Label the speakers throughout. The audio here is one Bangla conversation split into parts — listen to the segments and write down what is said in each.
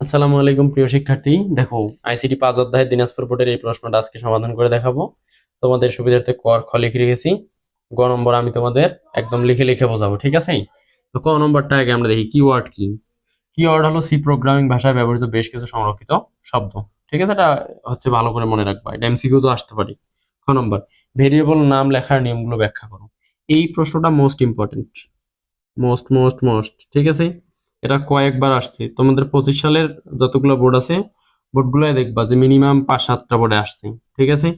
Speaker 1: আসসালামু আলাইকুম, প্রিয় শিক্ষার্থী। দেখো আইসিটি পাঁচ অধ্যায়ের দিনাজপুর বোর্ডের এই প্রশ্নটা আজকে সমাধান করে দেখাবো। তোমাদের সুবিধার্থে ক, খ লিখে রেখেছি। গ নম্বর আমি তোমাদের একদম লিখে লিখে বোঝাবো, ঠিক আছে? তো ক নম্বরটা আগে আমরা দেখি কিওয়ার্ড কি? কিওয়ার্ড হলো সি প্রোগ্রামিং ভাষায় ব্যবহৃত বেশ কিছু সংরক্ষিত শব্দ। ঠিক আছে? এটা হচ্ছে ভালো করে মনে রাখবা, এটা এমসিকিউ তো আসতে পারে। খ নম্বর ভেরিয়েবল নাম লেখার নিয়মগুলো ব্যাখ্যা করো। এই প্রশ্নটা most important most most most ঠিক আছে? এটা কয়েকবার আসছে। তোমাদের পঁচিশ সালের যতগুলো বোর্ড আছে বোর্ডগুলোয় দেখবা যে মিনিমাম পাঁচ সাতটা বোর্ডে আসছে। ঠিক আছে?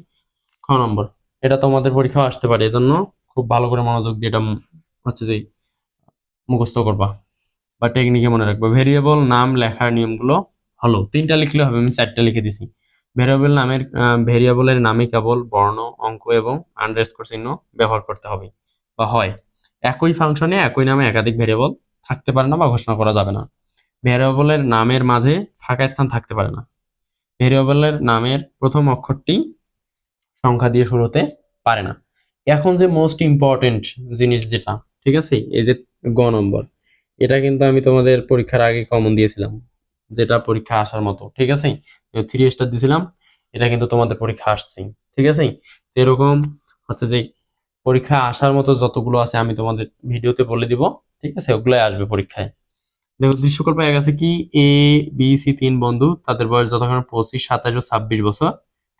Speaker 1: খ নম্বর। এটা তোমাদের পরীক্ষাও আসতে পারে, এজন্য খুব ভালো করে মনোযোগ দিয়ে এটা হচ্ছে যে মুখস্থ করবা। বা টেকনিকে মনে রাখবা। ভেরিয়েবল নাম, লেখার নিয়মগুলো হলো। তিনটা লিখলে হবে, আমি চারটা লিখে দিছি। ভেরিয়েবল নামের ভেরিয়েবলের নামে কেবল বর্ণ, অঙ্ক এবং আন্ডারস্কোর চিহ্ন ব্যবহার করতে হবে বা হয়। একই ফাংশনে একই নামে একাধিক ভেরিয়েবল থাকতে পারে না বা ঘোষণা করা যাবে না। ভেরিয়েবলের নামের মাঝে ফাঁকা স্থান থাকতে পারে না। ভেরিয়েবলের নামের প্রথম অক্ষরটি সংখ্যা দিয়ে শুরু হতে পারে না। এখন যে মোস্ট ইম্পর্টেন্ট জিনিস যেটা, ঠিক আছে? এই যে গ নম্বর, এটা কিন্তু আমি তোমাদের পরীক্ষার আগে কমন দিয়েছিলাম, যেটা পরীক্ষা আসার মতো, ঠিক আছে? থ্রি স্টার দিয়েছিলাম এটা কিন্তু তোমাদের পরীক্ষা আসছে, ঠিক আছে? এরকম হচ্ছে যে পরীক্ষা আসার মতো যতগুলো আছে আমি তোমাদের ভিডিওতে বলে দিব। ঠিক আছে? ওগুলাই আসবে পরীক্ষায়। দেখো, দৃশ্যকল্প এক আছে কি? এ বি সি তিন বন্ধু, তাদের বয়স যতক্ষণ পঁচিশ, সাতাশ ও ছাব্বিশ বছর।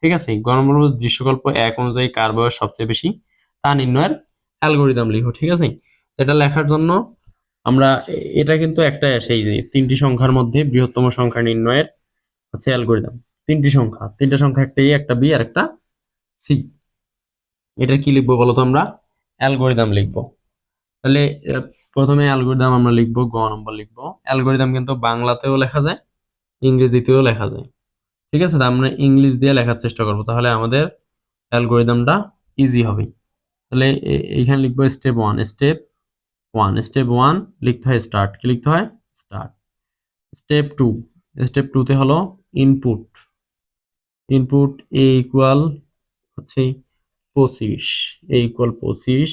Speaker 1: ঠিক আছে? গণমূল দৃশ্যকল্প এক অনুযায়ী কার বয়স সবচেয়ে বেশি? তা নির্ণয়ের অ্যালগোরিদম লিখো, ঠিক আছে? এটা লেখার জন্য আমরা এটা কিন্তু একটা সেই যে তিনটি সংখ্যার মধ্যে বৃহত্তম সংখ্যা নির্ণয়ের হচ্ছে অ্যালগোরিদম। তিনটি সংখ্যা, তিনটা সংখ্যা একটা এ একটা বি আর একটা সি। এটা কি লিখব বলো তো আমরা? অ্যালগোরিদম লিখব। তাহলে প্রথমে অ্যালগোরিদম আমরা লিখব, গ নম্বর লিখব। অ্যালগোরিদম কিন্তু বাংলাতেও লেখা যায়, ইংরেজিতেও লেখা যায়। ঠিক আছে? আমরা ইংলিশ দিয়ে লেখার চেষ্টা করব, তাহলে আমাদের অ্যালগোরিদমটা ইজি হবে। তাহলে এইখানে লিখব step one step one step one লিখতে হয় স্টার্ট কি লিখতে হয়? স্টার্ট স্টেপ টু স্টেপ টুতে হলো ইনপুট ইনপুট এ ইকুয়াল হচ্ছে পঁচিশ এ ইকুয়াল পঁচিশ।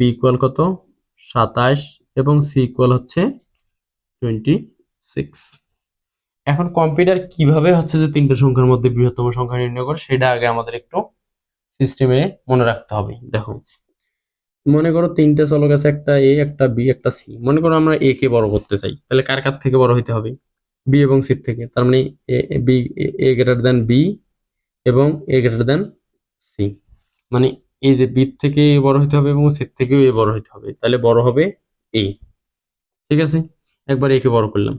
Speaker 1: বি ইকুয়াল কত? সাতাশ এবং সি ইকুয়াল হচ্ছে টোয়েন্টি সিক্স এখন কম্পিউটার কীভাবে হচ্ছে যে তিনটে সংখ্যার মধ্যে বৃহত্তম সংখ্যা নির্ণয় করে, সেটা আগে আমাদের একটু সিস্টেমে মনে রাখতে হবে। দেখো, মনে করো তিনটে চলক আছে, একটা এ একটা বি একটা সি মনে করো আমরা এ কে বড় করতে চাই, তাহলে কার কার থেকে বড় হইতে হবে? বি এবং সি থেকে, তার মানে B A greater than B এবং এ গ্রেটার দেন সি মানে এই যে বি থেকে এ বড় হইতে হবে এবং সি থেকেও এ বড় হইতে হবে, তাহলে বড় হবে এ। ঠিক আছে? একবার একে বড় করলাম।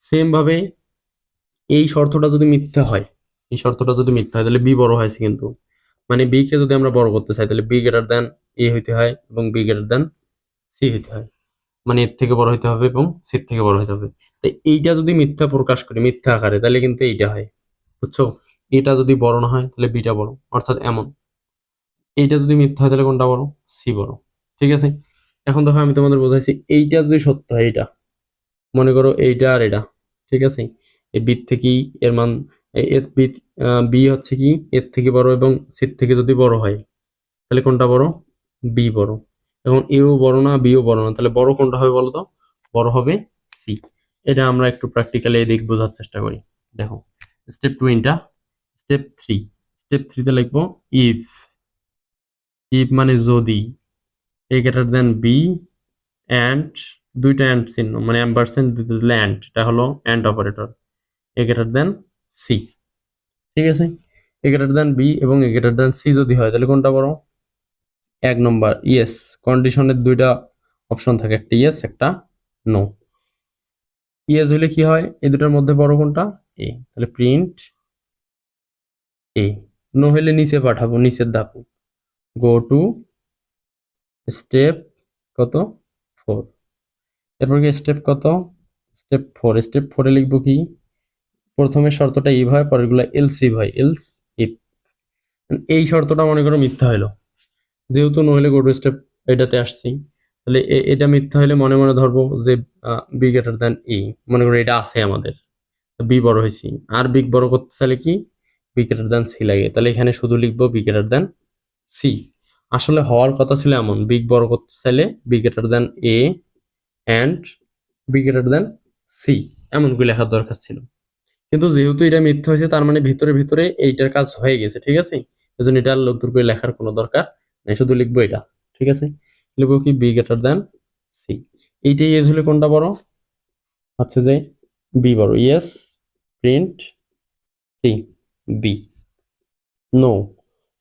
Speaker 1: সেম ভাবে এই শর্তটা যদি মিথ্যা হয়, এই শর্তটা যদি মিথ্যা হয়, তাহলে বি বড় হয়েছে কিন্তু। মানে বি কে যদি আমরা বড় করতে চাই, তাহলে বি গ্রেটার দেন এ হইতে হয় এবং বি গ্রেটার দেন সি হইতে হয়। মানে এর থেকে বড় হইতে হবে এবং সির থেকে বড় হইতে হবে। তো এইটা যদি মিথ্যা প্রকাশ করি, মিথ্যা আকারে, তাহলে কিন্তু এইটা হয়। বুঝছ? এটা যদি বড় না হয়, তাহলে বিটা বড়, অর্থাৎ এমন। এইটা যদি মিথ্যা হয়, তাহলে কোনটা বড় সি বড় ঠিক আছে? এখন দেখো, আমি তোমাদের বোঝাইছি, এইটা যদি সত্য হয়, এইটা। মনে করো এইটা আর এটা। ঠিক আছে? এই বি থেকেই এর মান, এ- এর বি বি হচ্ছে কি? এর থেকে বড় এবং সির থেকে যদি বড় হয়, তাহলে কোনটা বড়? বি বড়। এবং এও বড় না বিও বড় না, তাহলে বড় কোনটা হবে বলো তো? বড় হবে সি এটা আমরা একটু প্র্যাকটিক্যালি এদিক বোঝার চেষ্টা করি। দেখো স্টেপ টু ইনটা স্টেপ থ্রি স্টেপ থ্রিতে লিখব ইফ ইফ মানে যদি A greater than B and দুইটা অ্যান্ড চিহ্ন মানে অ্যাম্পারসেন্ট দুটো অ্যান্ড এটা হলো and operator A greater than C ঠিক আছে? এ গ্রেটার দেন বি এবং এ গ্রেটার দেন সি যদি হয়, তাহলে কোনটা বড়? এক নম্বর ইয়েস কন্ডিশনের দুইটা অপশন থাকে, একটা ইয়েস একটা নো ইয়েস হলে কি হয়? এই দুটার মধ্যে বড় কোনটা? এ তাহলে প্রিন্ট এ নো হলে নিচে পাঠাবো, নিচের ধাপে। গো টু স্টেপ কত? ফোর এরপর কি স্টেপ কত? স্টেপ ফোর স্টেপ ফোরে লিখব কি? প্রথমে শর্তটা ইভ হয় পরেরগুলো এলস ইভ হয় এলস ইফ এই শর্তটা মনে করো মিথ্যা হলো যেহেতু নইলে গো টু স্টেপ এটাতে আসছি। তাহলে এ- এটা মিথ্যা হলে মনে মনে ধরবো যে বি গ্রেটার দেন ই মনে করো এটা আছে আমাদের। বি বড় হয়েছি। আর বিগ বড় করতে চাইলে কি? বি গ্রেটার দেন সি লাগে। তাহলে এখানে শুধু লিখব বি গ্রেটার দেন সি। আসলে হওয়ার কথা ছিল এমন বিগ বড় করতে চাইলে B greater than A and B greater than C এমন করে লেখার দরকার ছিল। কিন্তু যেহেতু এটা মিথ্যা হয়েছে, তার মানে ভিতরে ভিতরে এইটার কাজ হয়ে গেছে, ঠিক আছে? এই জন্য এটা নতুন করে লেখার কোনো দরকার নেই, শুধু লিখব এটা, ঠিক আছে? লিখব কি বি গ্রেটার দেন সি এইটাই এজ হলে কোনটা বড়? হচ্ছে যে বি বড়। Yes print C B no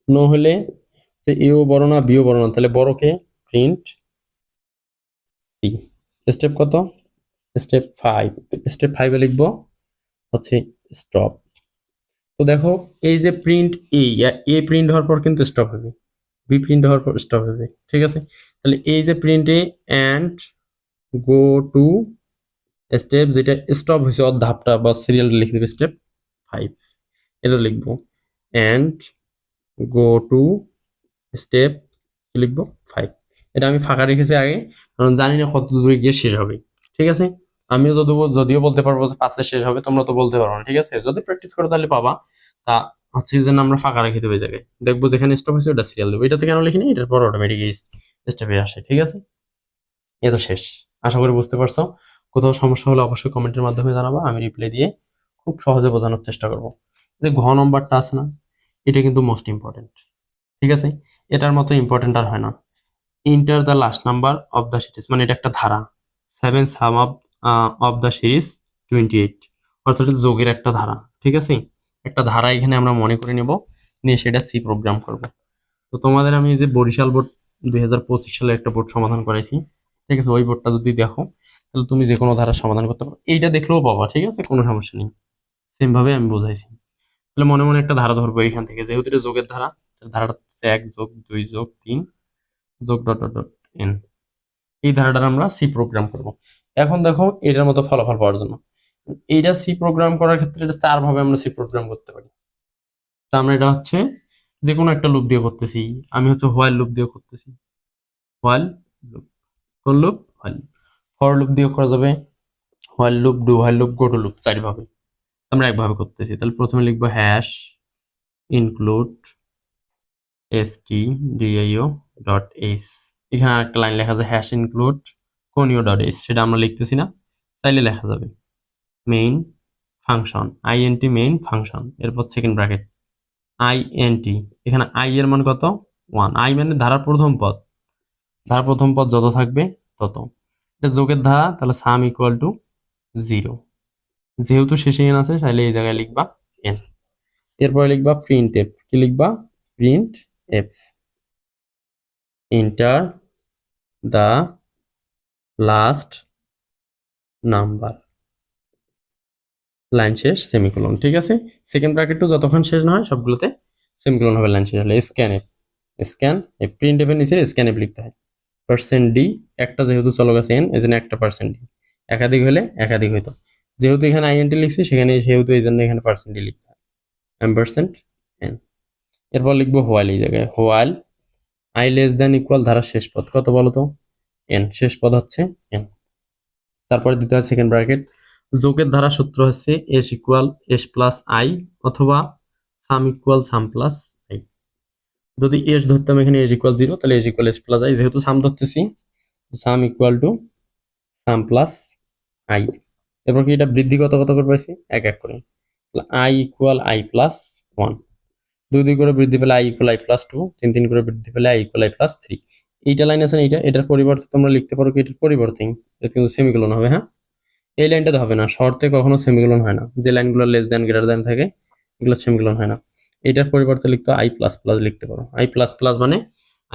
Speaker 1: no হলে যে এও বড় না বিও বড় না, তাহলে বড় কে? প্রিন্ট সি স্টেপ কত? স্টেপ ফাইভ স্টেপ ফাইভে লিখব হচ্ছে স্টপ তো দেখো, এই যে প্রিন্ট এ এ প্রিন্ট হওয়ার পর কিন্তু স্টপ হবে। বি প্রিন্ট হওয়ার পর স্টপ হবে, ঠিক আছে? তাহলে এই যে print A and go to step যেটা স্টপ হয়েছে ওর ধাপটা বা সিরিয়াল লিখে দেবে স্টেপ ফাইভ এটা লিখব অ্যান্ড গো টু স্টেপ লিখব ফাইভ এটা আমি ফাঁকা রেখেছি আগে, কারণ জানি না কত দূরে গিয়ে শেষ হবে। ঠিক আছে? আমিও যদিও যদিও বলতে পারব যে পাঁচে শেষ হবে, তোমরা তো বলতে পারো না, ঠিক আছে? যদি প্র্যাকটিস করো তাহলে পাবা। তা হচ্ছে যে আমরা ফাঁকা রেখে দেবো জায়গায়। দেখব যেখানে স্টপ হয়েছে, ওটা সিরিয়াল দেবো। এটাতে কেন লিখিনি? এটার পর অটোমেটিক স্টেপে আসে, ঠিক আছে? এ তো শেষ। আশা করি বুঝতে পারছ। কোথাও সমস্যা হলে অবশ্যই কমেন্টের মাধ্যমে জানাবা, আমি রিপ্লাই দিয়ে খুব সহজে বোঝানোর চেষ্টা করব। যে ঘ নম্বরটা আছে না, এটা কিন্তু মোস্ট ইম্পর্টেন্ট ঠিক আছে? এটার মতো ইম্পর্টেন্ট আর হয় না। Enter the last number of the series মানে এটা একটা ধারা। Seven sum of of the series twenty eight অর্থাৎ যোগের একটা ধারা, ঠিক আছে? একটা ধারা এখানে আমরা মনে করে নেব, নিয়ে সেটা সি প্রোগ্রাম করব। তো তোমাদের আমি যে বরিশাল বোর্ড দুই হাজার পঁচিশ সালে একটা বোর্ড সমাধান করাইছি, ঠিক আছে? ওই বোর্ডটা যদি দেখো, তাহলে তুমি যে কোনো ধারার সমাধান করতে পারো। এইটা দেখলেও পাবা, ঠিক আছে? কোনো সমস্যা নেই। সেম ভাবে আমি বোঝাইছি। তাহলে মনে মনে একটা ধারা ধরবো এখান থেকে, যেহেতু যোগের ধারা। ধারাটা হচ্ছে এক যোগ দুই যোগ তিন যোগ ডট ডট এন এই ধারাটার আমরা সি প্রোগ্রাম করব। এখন দেখো এটার মতো ফলাফল পাওয়ার জন্য। এইটা সি প্রোগ্রাম করার ক্ষেত্রে এটা চার ভাবে আমরা সি প্রোগ্রাম করতে পারি। তা আমরা এটা হচ্ছে যে কোনো একটা লুপ দিয়ে করতেছি। আমি হচ্ছে হোয়াইল লুপ দিয়ে করতেছি। হোয়াইল লুপ কোন লুপ হোয়াইল ফর লুপ দিয়ে করা যাবে while loop do while loop go loop চারভাবে। আমরা একভাবে করতেছি। তাহলে প্রথমে লিখব hash include S T D I O dot S এখানে একটা লাইন লেখা আছে hash include conio dot S সেটা আমরা লিখতেছি না, চাইলে লেখা যাবে। Main function I N T main function এরপর second bracket I N T এখানে আই এর মান কত? ওয়ান আই মানে ধারার প্রথম পদ। ধারার প্রথম পদ যত থাকবে তত। এটা যোগের ধারা, তাহলে সাম ইকুয়াল টু জিরো যেহেতু শেষে এন আছে, তাহলে এই জায়গায় লিখবা এন এরপরে লিখবা প্রিন্ট এফ কি লিখবা? Print F enter the last number line শেষ সেমিকোলন ঠিক আছে? সেকেন্ড ব্র্যাকেটও যতক্ষণ শেষ না হয়, সবগুলোতে সেমিকোলন হবে লাইন শেষ হলে। Scan F scan F print এফের নিচে স্ক্যান এফ লিখতে হয়। পার্সেন্ট ডি একটা যেহেতু চলো গেছে এন এই জন্য একটা পার্সেন্ট ডি একাধিক হলে একাধিক হইতো। যেহেতু এখানে আইএনটি লিখছি, সেখানে, সেহেতু এই জন্য এখানে পার্সেন্ট ডি লিখতে হয়। এম পার্সেন্ট এরপর লিখব হোয়াইল এই জায়গায়। While I less than equal ধারার শেষ পদ। কত বলো তো? এন। শেষ পদ হচ্ছে এন। তারপরে দিতে হয় সেকেন্ড ব্র্যাকেট। যোগের ধারা সূত্র হচ্ছে S equal S plus I অথবা sum equal sum plus I. যদি এস ধরতাম এখানে এস ইকুয়াল জিরো, তাহলে S equal S plus I. যেহেতু সাম ধরতেছি sum equal to sum plus I. এরপর কি এটা বৃদ্ধি কত কত করে পাইছি? এক এক করে। I equal I plus one. দুই দুই করে বৃদ্ধি পেলে I equal I plus two তিন তিন করে বৃদ্ধি পেলে I equal I plus three এইটা লাইন আছে না এইটা, এটার পরিবর্তে তোমরা লিখতে পারো কি এটার পরিবর্তে, এটা কিন্তু সেমিকোলন হবে হ্যাঁ? এই লাইনটাতে হবে না, শর্তে কখনো সেমিকোলন হয় না। যে লাইনগুলো লেস দেন গ্রেটার দেন থাকে, এগুলো সেমিকোলন হয় না। এটার পরিবর্তে লিখতে আই প্লাস প্লাস লিখতে পারো। আই প্লাস প্লাস মানে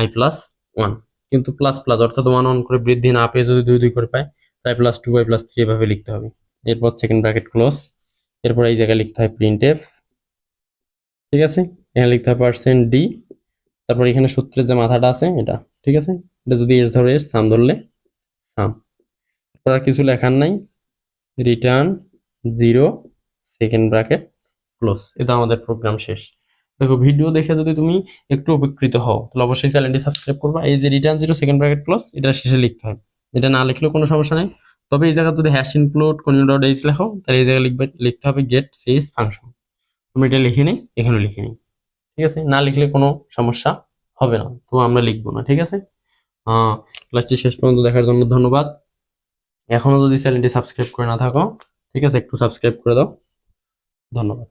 Speaker 1: আই প্লাস ওয়ান কিন্তু প্লাস প্লাস অর্থাৎ ওয়ান ওয়ান করে বৃদ্ধি না পেয়ে যদি দুই দুই করে পায়, তাই plus two I plus three এভাবে লিখতে হবে। এরপর সেকেন্ড ব্র্যাকেট ক্লোজ এরপর এই জায়গায় লিখতে হয় প্রিন্ট এফ ঠিক আছে? এখানে লিখতে হবে পার্সেন্ট ডি তারপর এখানে সূত্রের যে মাথাটা আছে এটা, ঠিক আছে? এটা যদি এস ধরে এস সাম ধরলে সাম তারপর আর কিছু লেখার নাই। Return zero second bracket close এটা আমাদের প্রোগ্রাম শেষ। দেখো ভিডিও দেখে যদি তুমি একটু উপকৃত হও, তাহলে অবশ্যই চ্যানেলটি সাবস্ক্রাইব করবা। এই যে return zero second bracket close এটা শেষে লিখতে হয় এটা না লিখলেও কোনো সমস্যা নেই। তবে এই জায়গায় যদি হ্যাশ ইনক্লুড কোন ডট এইচ লেখো, তাহলে এই জায়গায় লিখবে, লিখতে হবে গেট সিএস ফাংশন তুমি এটা লিখে নিই এখানে লিখে নিই ঠিক আছে? না লিখলে কোনো সমস্যা হবে না। তো আমরা লিখব না, ঠিক আছে? ক্লাসটি শেষ পর্যন্ত দেখার জন্য ধন্যবাদ। এখনও যদি চ্যানেলটি সাবস্ক্রাইব করে না থাকো, ঠিক আছে? একটু সাবস্ক্রাইব করে দাও। ধন্যবাদ।